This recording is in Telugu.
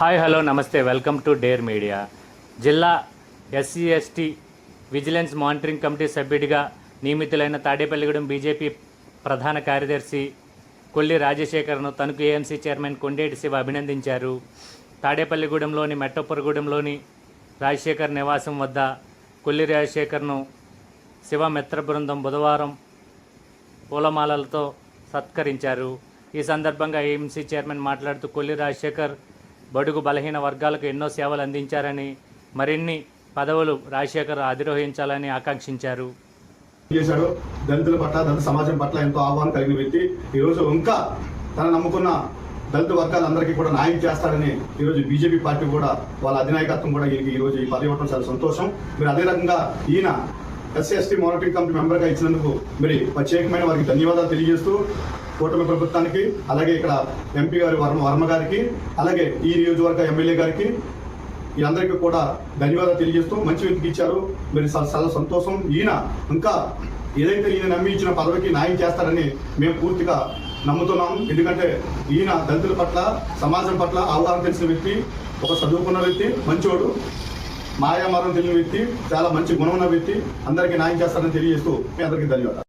హాయ్ హలో నమస్తే వెల్కమ్ టు డేర్ మీడియా. జిల్లా SC ST vigilance monitoring committee సభ్యుడిగా నియమితులైన తాడేపల్లిగూడెం బీజేపీ ప్రధాన కార్యదర్శి కొల్లి రాజశేఖర్ను తణుకు ఏఎంసీ చైర్మన్ కొండేటి శివ అభినందించారు. తాడేపల్లిగూడెంలోని మెట్టపురగూడెంలోని రాజశేఖర్ నివాసం వద్ద కొల్లి రాజశేఖర్ను శివ మిత్ర బృందం బుధవారం పూలమాలలతో సత్కరించారు. ఈ సందర్భంగా ఏఎంసీ చైర్మన్ మాట్లాడుతూ కొల్లి రాజశేఖర్ బడుగు బలహీన వర్గాలకు ఎన్నో సేవలు అందించారని మరిన్ని పదవులు రాజశేఖర్ అధిరోహించాలని ఆకాంక్షించారు. చేశాడు. దళితుల పట్ల దళిత సమాజం పట్ల ఎంతో ఆహ్వానం కలిగిన వ్యక్తి. ఈ రోజు ఇంకా తన నమ్ముకున్న దళిత వర్గాలందరికీ కూడా న్యాయం చేస్తాడని ఈరోజు బీజేపీ పార్టీ కూడా వాళ్ళ అధినాయకత్వం కూడా ఈ రోజు ఈ పదవి ఇవ్వడం చాలా సంతోషం. మీరు అదే రకంగా ఈయన ఎస్సీ ఎస్టీ మానిటరింగ్ కమిటీ మెంబర్గా ఇచ్చినందుకు మరి ప్రత్యేకమైన వారికి ధన్యవాదాలు తెలియజేస్తూ కూటమి ప్రభుత్వానికి అలాగే ఇక్కడ ఎంపీ గారి వర్మ వర్మ గారికి అలాగే ఈ నియోజకవర్గ ఎమ్మెల్యే గారికి వీళ్ళందరికీ కూడా ధన్యవాదాలు తెలియజేస్తూ మంచి వ్యక్తికి ఇచ్చారు. మీరు చాలా చాలా సంతోషం. ఈయన ఇంకా ఏదైతే ఈయన నమ్మి ఇచ్చిన పదవికి న్యాయం చేస్తారని మేము పూర్తిగా నమ్ముతున్నాం. ఎందుకంటే ఈయన దళితుల పట్ల సమాజం పట్ల అవగాహన తెలిసిన వ్యక్తి ఒక చదువుకున్న వ్యక్తి మంచోడు మాయామారం తెలియని వ్యక్తి చాలా మంచి గుణమున్న వ్యక్తి అందరికీ న్యాయం చేస్తారని తెలియజేస్తూ మీ అందరికీ ధన్యవాదాలు.